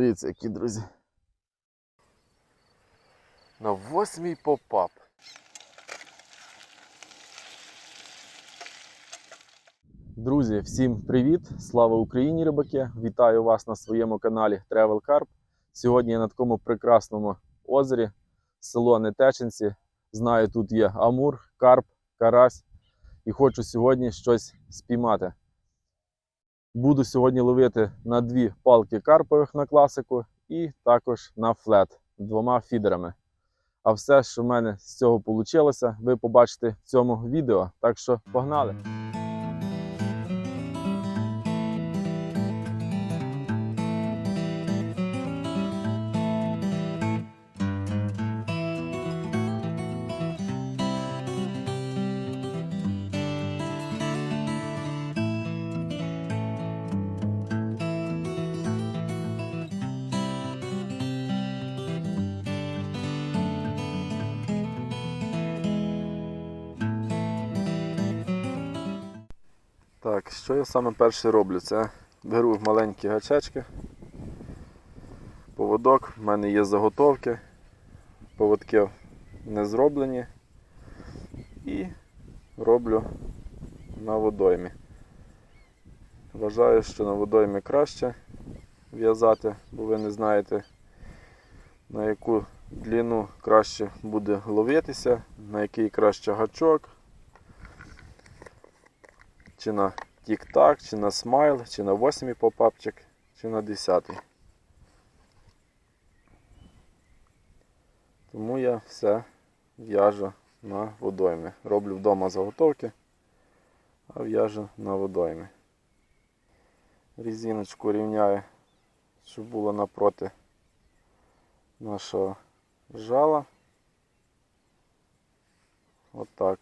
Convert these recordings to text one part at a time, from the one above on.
Дивіться, які друзі. На восьмій попап. Друзі, всім привіт! Слава Україні, рибаки! Вітаю вас на своєму каналі Travel Carp. Сьогодні я на такому прекрасному озері, село Нетеченці. Знаю, тут є амур, карп, карась. І хочу сьогодні щось спіймати. Буду сьогодні ловити на дві палки карпових на класику і також на флет двома фідерами. А все, що в мене з цього вийшло, ви побачите в цьому відео. Так що погнали! Так, що я саме перше роблю? Це беру маленькі гачечки, поводок, в мене є заготовки, поводки не зроблені і роблю на водоймі. Вважаю, що на водоймі краще в'язати, бо ви не знаєте на яку длину краще буде ловитися, на який краще гачок чи на тік-так, чи на смайл, чи на 8 попапчик, чи на 10. Тому я все в'яжу на водоймі. Роблю вдома заготовки, а в'яжу на водоймі. Різиночку рівняю, щоб було напроти нашого жала. Отак.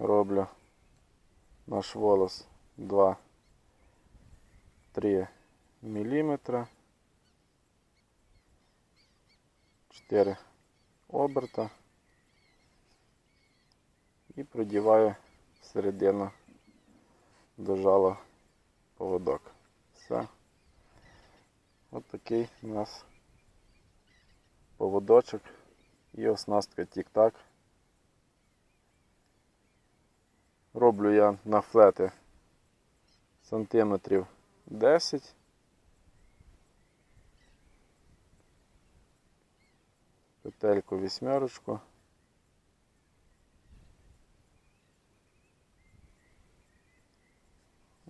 Роблю наш волос 2-3 мм. 4 оберта і продіваю всередину до жала поводок. Все. Ось такий у нас поводочок і оснастка тік-так. Роблю я на флети сантиметрів 10. Петельку вісьмерочку.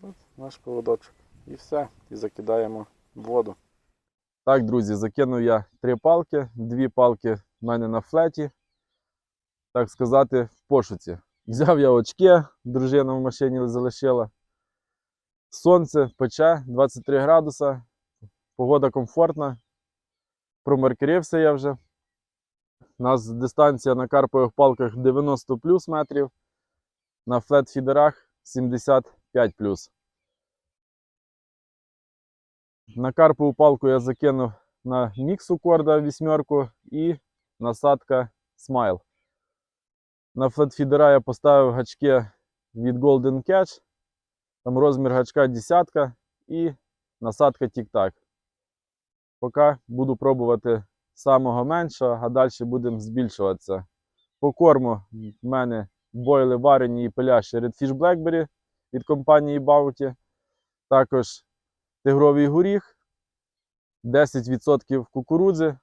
От наш поводочок. І все. І закидаємо в воду. Так, друзі, закинув я три палки, дві палки в мене на флеті, так сказати, в пошуці. Взяв я очки, дружина в машині залишила. Сонце пече 23 градуса, погода комфортна. Промаркерився я вже. У нас дистанція на карпових палках 90 плюс метрів, на флет-фідерах 75 плюс. На карпову палку я закинув на міксу корда вісьмерку і насадка смайл. На флетфідера я поставив гачки від Golden Catch. Там розмір гачка десятка і насадка Тік-Так. Поки буду пробувати самого меншого, а далі будемо збільшуватися. По корму в мене бойли варені і пиляші Redfish Blackberry від компанії Bounty. Також тигровий горіх, 10% кукурудзи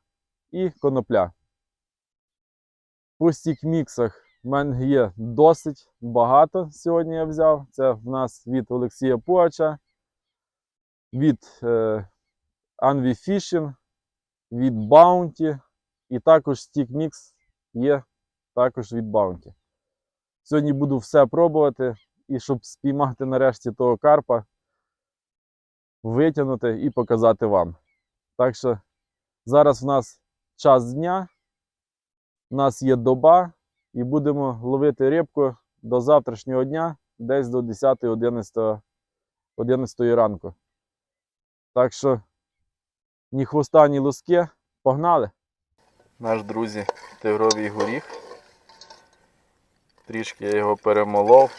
і конопля. По стік міксах у мене є досить багато сьогодні я взяв. Це в нас від Олексія Пуача, від е, Anvi Fishing, від Bounty і також Stick Mix є також від Bounty. Сьогодні буду все пробувати і щоб спіймати нарешті того карпа, витягнути і показати вам. Так що зараз в нас час дня, у нас є доба і будемо ловити рибку до завтрашнього дня, десь до 10-11 11 ранку. Так що ні хвоста, ні луски. Погнали! Наш друзі тигровий горіх. Трішки я його перемолов.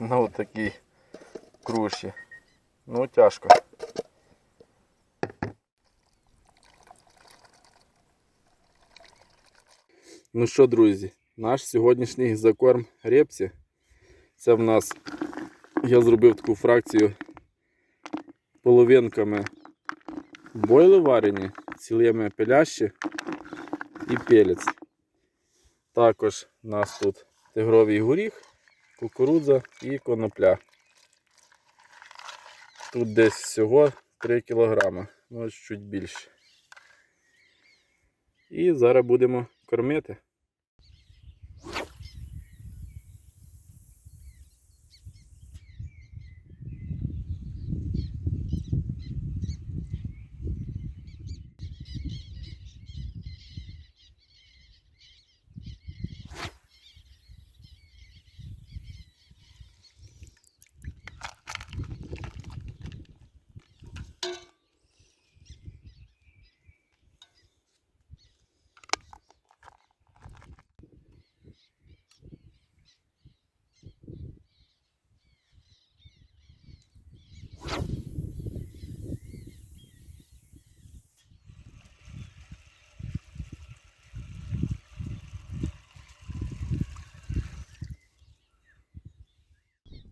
Ну такий круші. Ну, тяжко. Ну що, друзі, наш сьогоднішній закорм репці. Це в нас я зробив таку фракцію половинками бойли варені, цілими пелящі і пелець. Також у нас тут тигровий горіх, кукурудза і конопля. Тут десь всього 3 кг, може чуть більше. І зараз будемо кормити.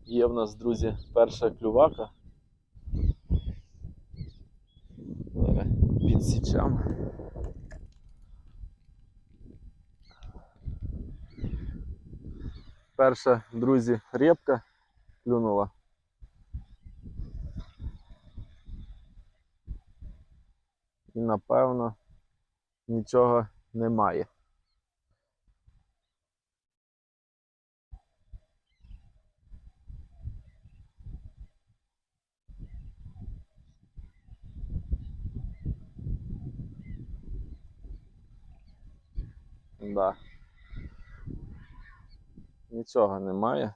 Є в нас, друзі, перша клювака. Зараз підсічемо. Перша, друзі, репка клюнула. І напевно нічого немає. Да. Нічого немає.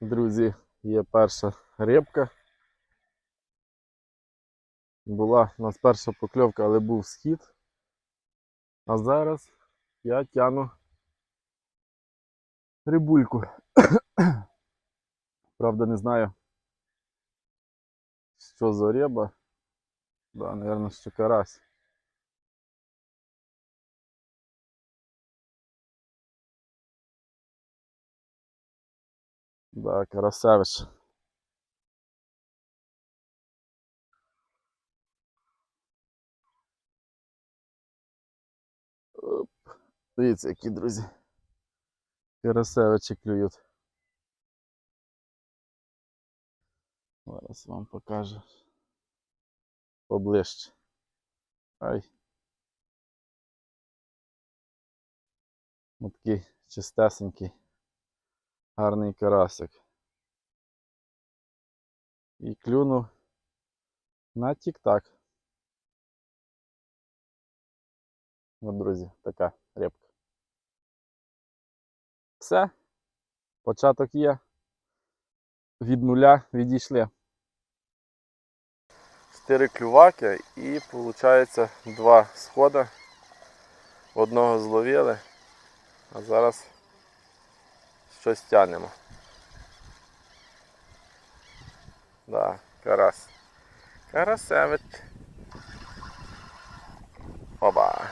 Друзі, є перша рибка. Була у нас перша покльовка, але був схід. А зараз я тяну рибульку. Правда, не знаю, що за риба. Да, мабуть, що карась. Да, Карасевич. Оп. Дивіться, які друзі. Карасевичі клюють. Зараз вам покажу поближче. Ай. Ось такий чистесенький гарний карасик. І клюнув на тік-так. От, друзі, така рибка. Все. Початок є. Від нуля відійшли. Чотири клюваки і виходить два схода. Одного зловили, а зараз щось тянемо. Да, карась. Карасевич. Оба.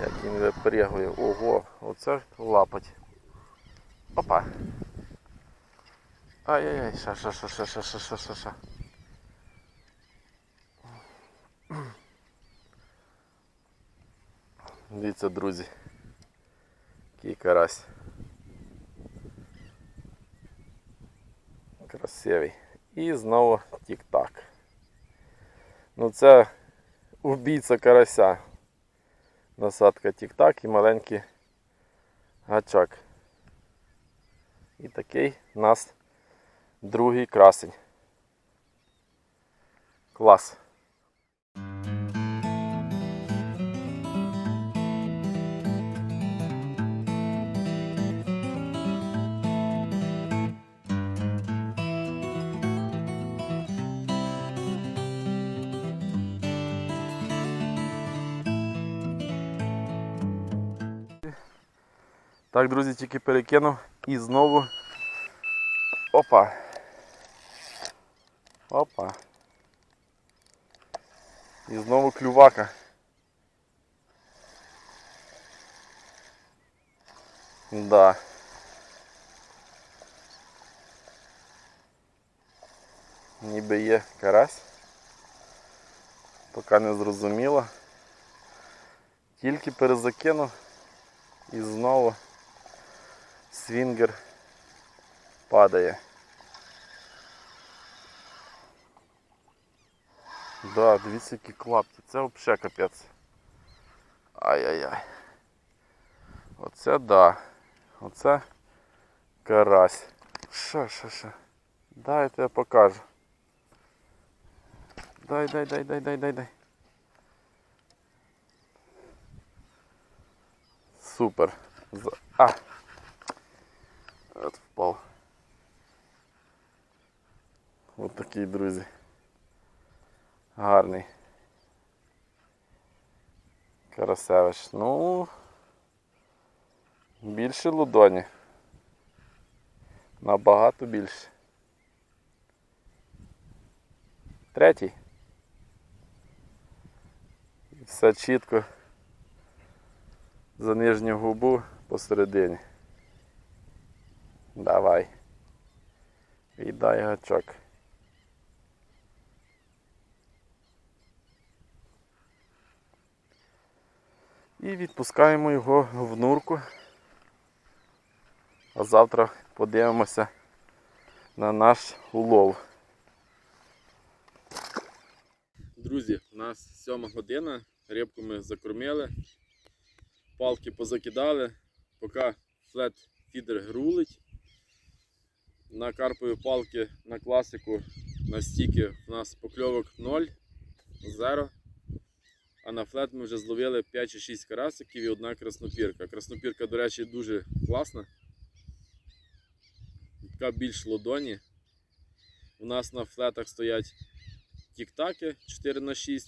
Як він випрягує. Ого, оце лапать. Опа. Ай-яй-яй, ша ша ша ша ша ша ша ша ша Дивіться, друзі. Який карась. Красивий. І знову тік-так. Ну це убійця карася. Насадка тік-так і маленький гачак. І такий у нас другий красень. Клас. Так, друзі, тільки перекинув і знову Опа. Опа. І знову клювака. Да. Ніби є карась. Поки не зрозуміло. Тільки перезакинув і знову свінгер падає. Да, дивіться які клапті. Це взагалі капець. Ай-яй-яй. Оце да. Оце карась. Що, що, що? Дайте я покажу. Дай, дай, дай, дай, дай, дай, дай. Супер. А! От впав. От такий, друзі. Гарний. Карасевич. Ну. Більше лудоні. Набагато більше. Третій. Все чітко за нижню губу посередині. Давай. Віддай гачок. І відпускаємо його в нурку. А завтра подивимося на наш улов. Друзі, у нас сьома година, рибку ми закормили, палки позакидали, поки флет фідер грулить. На карпові палки на класику на стіки у нас покльовок 0, 0. А на флет ми вже зловили 5 чи 6 карасиків і одна краснопірка. Краснопірка, до речі, дуже класна. Така більш ладоні. У нас на флетах стоять тік-таки 4х6.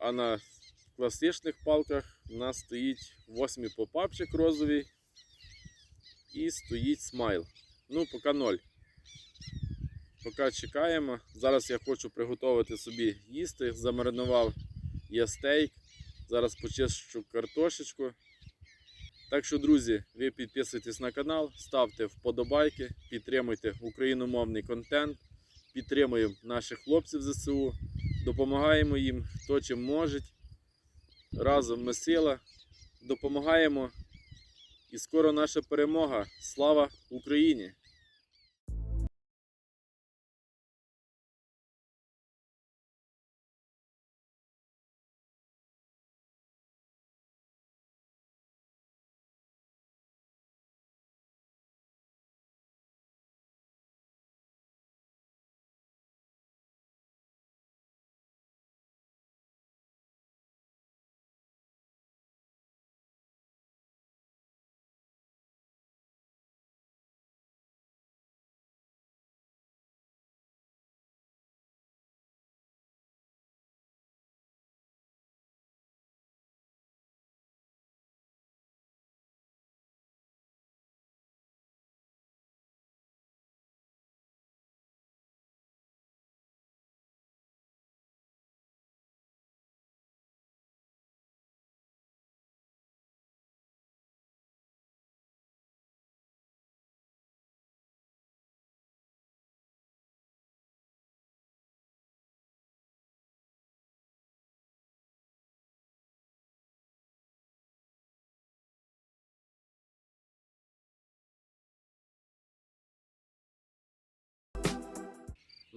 А на класичних палках у нас стоїть 8 попапчик розовий і стоїть смайл. Ну, поки 0. Поки чекаємо. Зараз я хочу приготувати собі їсти. Замаринував я стейк. Зараз почищу картошечку. Так що, друзі, ви підписуйтесь на канал, ставте вподобайки, підтримуйте україномовний контент, підтримуємо наших хлопців ЗСУ, допомагаємо їм хто чим може. Разом ми сила, допомагаємо. І скоро наша перемога. Слава Україні!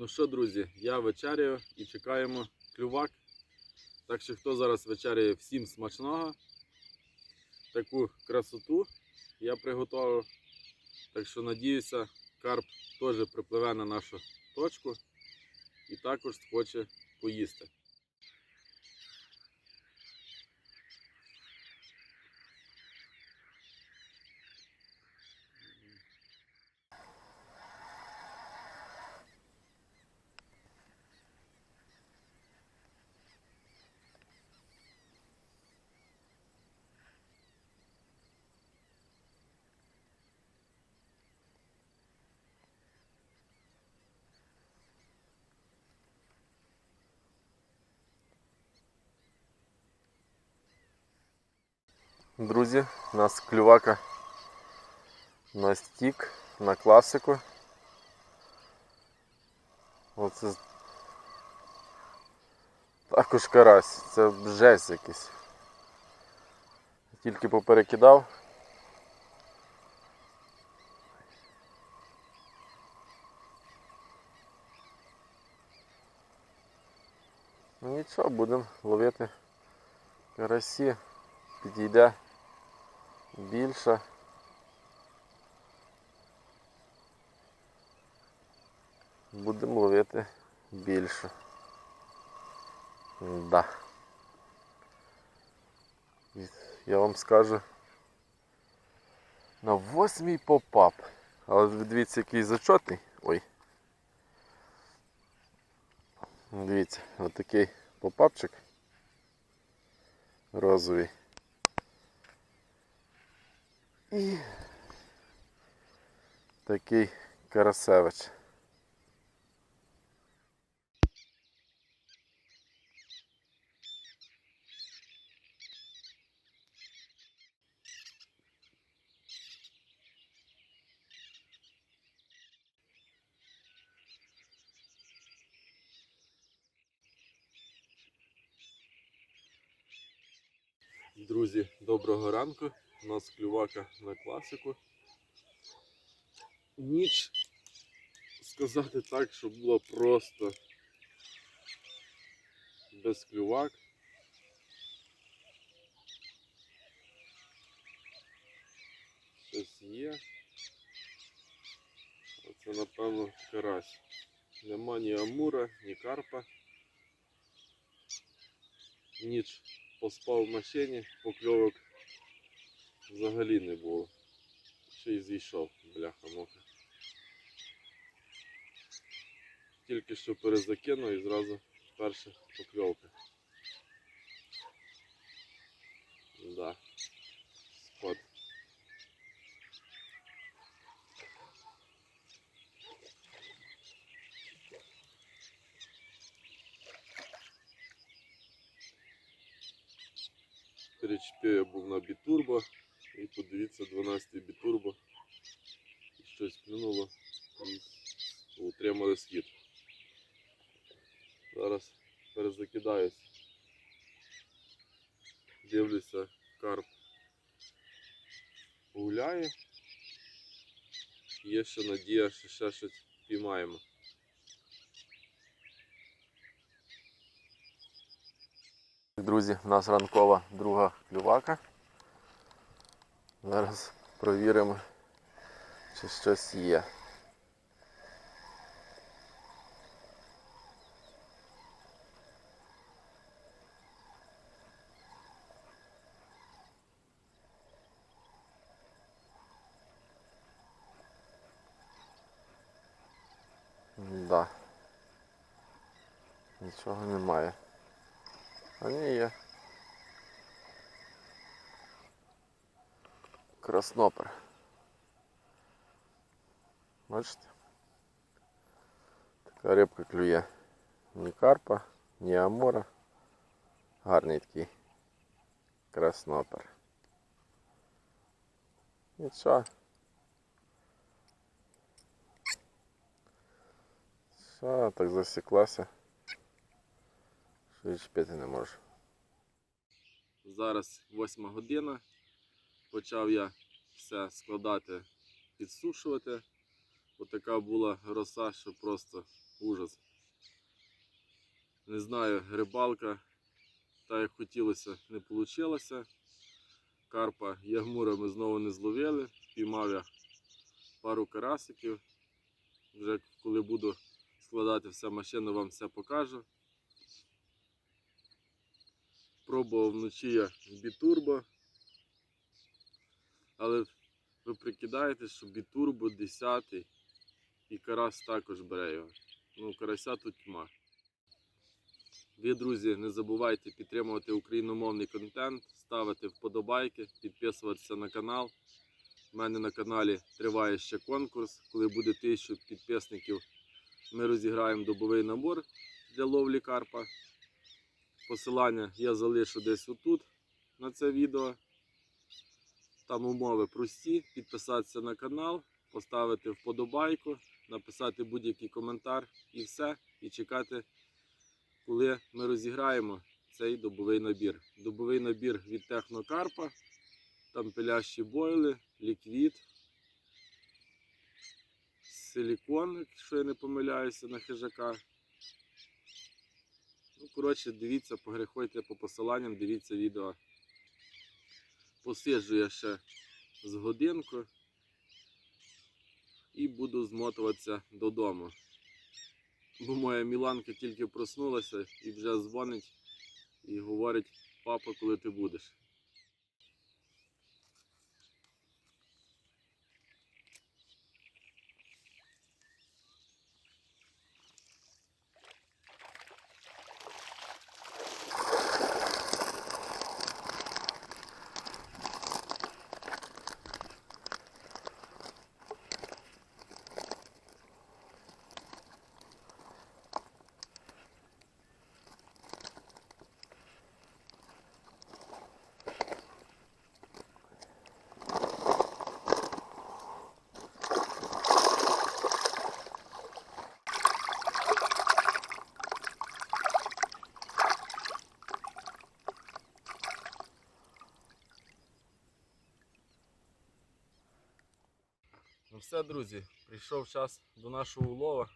Ну що, друзі, я вечеряю і чекаємо клювак. Так що хто зараз вечеряє, всім смачного. Таку красоту я приготував. Так що надіюся, карп теж припливе на нашу точку і також хоче поїсти. Друзі, у нас клювака на стік, на класику. Оце також карась, це жесть якийсь. Тільки поперекидав. Ну нічого, будемо ловити карасі, підійде більше. Будемо ловити більше. Да. Я вам скажу на восьмій попап. Але дивіться, який зачотний. Ой. Дивіться, отакий попапчик розовий. І такий карасевич. Друзі, доброго ранку. У нас клювака на класику. Ніч сказати так, що було просто без клювак. Щось є. Оце напевно карась. Нема ні амура, ні карпа. Ніч поспав в машині, покльовок взагалі не було. Ще й зійшов, бляха-муха. Тільки що перезакинув і зразу перша покльовка. Да. Спот. Перечепив я був на бітурбо і подивіться 12-й бітурбо. Щось клюнуло і утримали схід. Зараз перезакидаюсь. Дивлюся, карп гуляє. Є ще надія, що ще щось піймаємо. Друзі, у нас ранкова друга клювака. Зараз провіримо, чи щось є. Да. Нічого немає. А ні, є. Краснопер. Бачите? Така рибка клює. Ні карпа, ні амора. Гарний такий краснопер. Нічого. Все, так засіклася. Що відчепити не можу. Зараз восьма година. Почав я все складати, підсушувати. Отака була роса, що просто ужас. Не знаю, рибалка, так як хотілося, не вийшло. Карпа ягмура ми знову не зловили. Піймав я пару карасиків. Вже коли буду складати все машину, вам все покажу. Пробував вночі я бітурбо. Але ви прикидаєте, що бітурбо 10 і карась також бере його. Ну, карася тут тьма. Ви, друзі, не забувайте підтримувати україномовний контент, ставити вподобайки, підписуватися на канал. У мене на каналі триває ще конкурс. Коли буде 1000 підписників, ми розіграємо добовий набор для ловлі карпа. Посилання я залишу десь отут на це відео. Там умови прості: підписатися на канал, поставити вподобайку, написати будь-який коментар і все. І чекати, коли ми розіграємо цей добовий набір. Добовий набір від Технокарпа, там пилящі бойли, ліквід, силікон, якщо я не помиляюся, на хижака. Ну, коротше, дивіться, переходьте по посиланням, дивіться відео. Посиджу я ще з годинку і буду змотуватися додому. Бо моя Міланка тільки проснулася і вже дзвонить і говорить, папа, коли ти будеш. Все, друзі, прийшов час до нашого улова.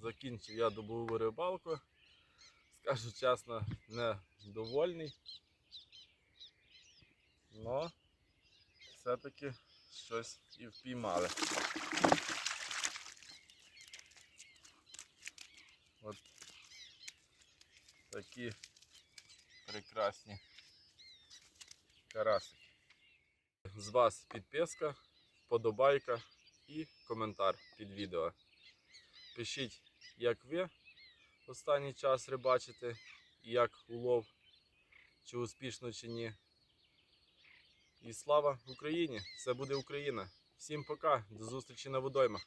Закінчив я добову рибалку. Скажу чесно, не довольний. Но все-таки щось і впіймали. От такі прекрасні карасики. З вас підписка, вподобайка і коментар під відео. Пишіть, як ви останній час рибачите, як улов, чи успішно, чи ні. І слава Україні! Все буде Україна! Всім пока, до зустрічі на водоймах!